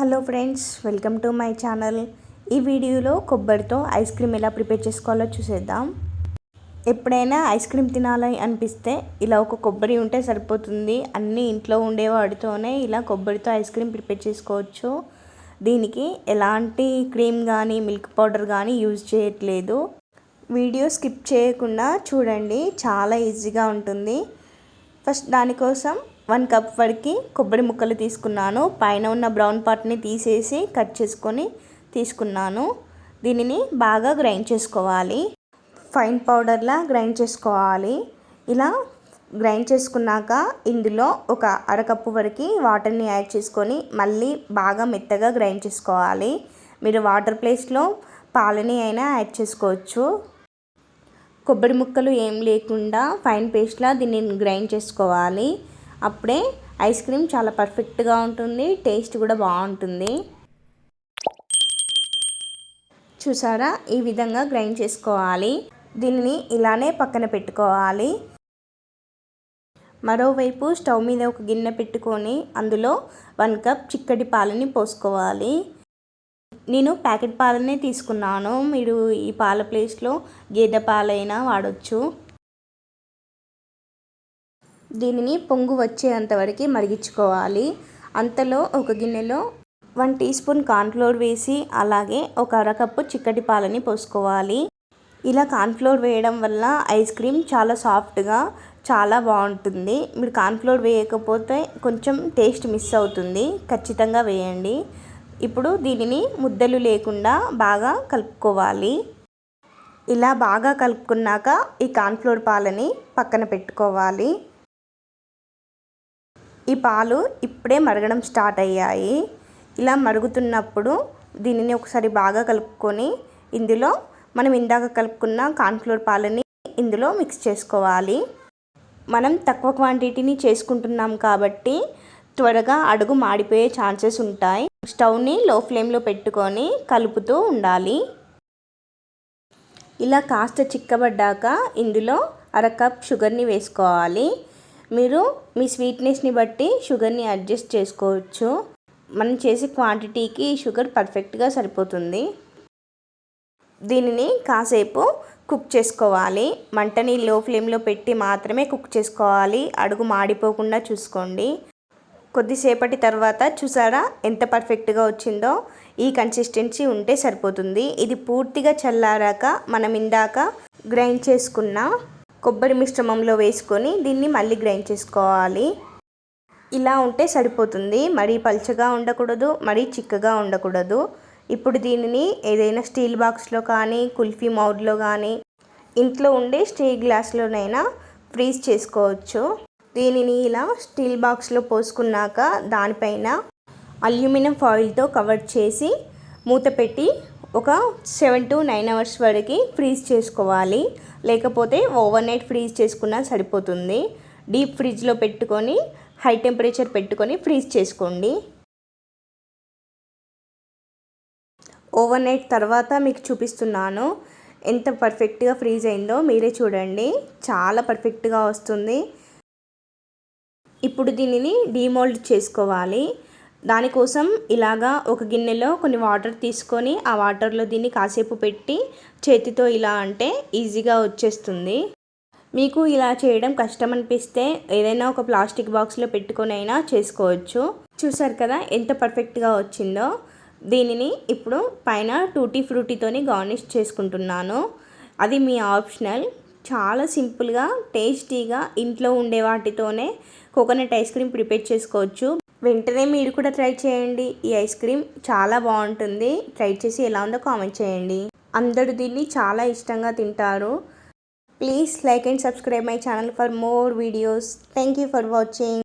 Hello friends welcome to my channel. ఈ వీడియోలో కొబ్బరితో ఐస్ క్రీమ్ ఎలా ప్రిపేర్ చేసుకోవాలో చూసేద్దాం. ఎప్పుడైనా ఐస్ క్రీమ్ తినాలని అనిపిస్తే ఇలా ఒక కొబ్బరి ఉంటే సరిపోతుంది. అన్నీ ఇంట్లో ఉండే వాటితోనే ఇలా కొబ్బరితో ఐస్ క్రీమ్ ప్రిపేర్ చేసుకోవచ్చు. దీనికి ఎలాంటి క్రీమ్ కానీ మిల్క్ పౌడర్ కానీ యూజ్ చేయట్లేదు. వీడియో స్కిప్ చేయకుండా చూడండి చాలా ఈజీగా ఉంటుంది. ఫస్ట్ దానికోసం వన్ కప్ వరకు కొబ్బరి ముక్కలు తీసుకున్నాను. పైన ఉన్న బ్రౌన్ పార్ట్ని తీసేసి కట్ చేసుకొని తీసుకున్నాను. దీనిని బాగా గ్రైండ్ చేసుకోవాలి. ఫైన్ పౌడర్లా గ్రైండ్ చేసుకోవాలి. ఇలా గ్రైండ్ చేసుకున్నాక ఇందులో ఒక అరకప్పు వరకు వాటర్ని యాడ్ చేసుకొని మళ్ళీ బాగా మెత్తగా గ్రైండ్ చేసుకోవాలి. మీరు వాటర్ ప్లేస్లో పాలని అయినా యాడ్ చేసుకోవచ్చు. కొబ్బరి ముక్కలు ఏం లేకుండా ఫైన్ పేస్ట్లా దీన్ని గ్రైండ్ చేసుకోవాలి. అప్పుడే ఐస్ క్రీమ్ చాలా పర్ఫెక్ట్గా ఉంటుంది టేస్ట్ కూడా బాగుంటుంది. చూసారా? ఈ విధంగా గ్రైండ్ చేసుకోవాలి. దీనిని ఇలానే పక్కన పెట్టుకోవాలి. మరోవైపు స్టవ్ మీద ఒక గిన్నె పెట్టుకొని అందులో వన్ కప్ చిక్కటి పాలని పోసుకోవాలి. నేను ప్యాకెట్ పాలనే తీసుకున్నాను. మీరు ఈ పాల ప్లేస్లో గేదె పాలైనా వాడచ్చు. దీనిని పొంగు వచ్చేంత వరకు మరిగించుకోవాలి. అంతలో ఒక గిన్నెలో వన్ టీ స్పూన్ కార్న్ఫ్లోర్ వేసి అలాగే ఒక అరకప్పు చిక్కటి పాలని పోసుకోవాలి. ఇలా కార్న్ఫ్లోర్ వేయడం వల్ల ఐస్ క్రీమ్ చాలా సాఫ్ట్గా చాలా బాగుంటుంది. మీరు కార్న్ఫ్లోర్ వేయకపోతే కొంచెం టేస్ట్ మిస్ అవుతుంది. ఖచ్చితంగా వేయండి. ఇప్పుడు దీనిని ముద్దలు లేకుండా బాగా కలుపుకోవాలి. ఇలా బాగా కలుపుకున్నాక ఈ కార్న్ఫ్లోర్ పాలని పక్కన పెట్టుకోవాలి. ఈ పాలు ఇప్పుడే మరగడం స్టార్ట్ అయ్యాయి. ఇలా మరుగుతున్నప్పుడు దీనిని ఒకసారి బాగా కలుపుకొని ఇందులో మనం ఇందాక కలుపుకున్న కార్న్ఫ్లోర్ పాలని ఇందులో మిక్స్ చేసుకోవాలి. మనం తక్కువ క్వాంటిటీని చేసుకుంటున్నాం కాబట్టి త్వరగా అడుగు మాడిపోయే ఛాన్సెస్ ఉంటాయి. స్టవ్ని లో ఫ్లేమ్లో పెట్టుకొని కలుపుతూ ఉండాలి. ఇలా కాస్త చిక్కబడ్డాక ఇందులో అర కప్ షుగర్ని వేసుకోవాలి. మీరు మీ స్వీట్నెస్ని బట్టి షుగర్ని అడ్జస్ట్ చేసుకోవచ్చు. మనం చేసే క్వాంటిటీకి షుగర్ పర్ఫెక్ట్గా సరిపోతుంది. దీనిని కాసేపు కుక్ చేసుకోవాలి. మంటని లో ఫ్లేమ్లో పెట్టి మాత్రమే కుక్ చేసుకోవాలి. అడుగు మాడిపోకుండా చూసుకోండి. కొద్దిసేపటి తర్వాత చూసారా ఎంత పర్ఫెక్ట్గా వచ్చిందో? ఈ కన్సిస్టెన్సీ ఉంటే సరిపోతుంది. ఇది పూర్తిగా చల్లారాక మనం ఇందాక గ్రైండ్ చేసుకున్న కొబ్బరి మిశ్రమంలో వేసుకొని దీన్ని మళ్ళీ గ్రైండ్ చేసుకోవాలి. ఇలా ఉంటే సరిపోతుంది. మరీ పల్చగా ఉండకూడదు మరీ చిక్కగా ఉండకూడదు. ఇప్పుడు దీనిని ఏదైనా స్టీల్ బాక్స్లో కానీ కుల్ఫీ మౌడ్లో కానీ ఇంట్లో ఉండే స్టీల్ గ్లాస్లోనైనా ఫ్రీజ్ చేసుకోవచ్చు. దీనిని ఇలా స్టీల్ బాక్స్లో పోసుకున్నాక దానిపైన అల్యూమినియం ఫాయిల్తో కవర్ చేసి మూత పెట్టి ఒక సెవెన్ టు నైన్ అవర్స్ వరకు ఫ్రీజ్ చేసుకోవాలి. లేకపోతే ఓవర్ నైట్ ఫ్రీజ్ చేసుకున్నా సరిపోతుంది. డీప్ ఫ్రిడ్జ్లో పెట్టుకొని హై టెంపరేచర్ పెట్టుకొని ఫ్రీజ్ చేసుకోండి. ఓవర్ నైట్ తర్వాత మీకు చూపిస్తున్నాను. ఎంత పర్ఫెక్ట్గా ఫ్రీజ్ అయిందో మీరే చూడండి. చాలా పర్ఫెక్ట్గా వస్తుంది. ఇప్పుడు దీనిని డీమోల్డ్ చేసుకోవాలి. దానికోసం ఇలాగా ఒక గిన్నెలో కొన్ని వాటర్ తీసుకొని ఆ వాటర్లో దీన్ని కాసేపు పెట్టి చేతితో ఇలా అంటే ఈజీగా వచ్చేస్తుంది. మీకు ఇలా చేయడం కష్టం అనిపిస్తే ఏదైనా ఒక ప్లాస్టిక్ బాక్స్లో పెట్టుకొని అయినా చేసుకోవచ్చు. చూసారు కదా ఎంత పర్ఫెక్ట్గా వచ్చిందో. దీనిని ఇప్పుడు పైన టూటీ ఫ్రూటీతోని గార్నిష్ చేసుకుంటున్నాను. అది మీ ఆప్షనల్. చాలా సింపుల్గా టేస్టీగా ఇంట్లో ఉండే వాటితోనే కోకోనట్ ఐస్ క్రీమ్ ప్రిపేర్ చేసుకోవచ్చు. వెంటనే మీరు కూడా ట్రై చేయండి. ఈ ఐస్ క్రీమ్ చాలా బాగుంటుంది. ట్రై చేసి ఎలా ఉందో కామెంట్ చేయండి. అందరూ దీన్ని చాలా ఇష్టంగా తింటారు. Please like and subscribe my channel for more videos. Thank you for watching.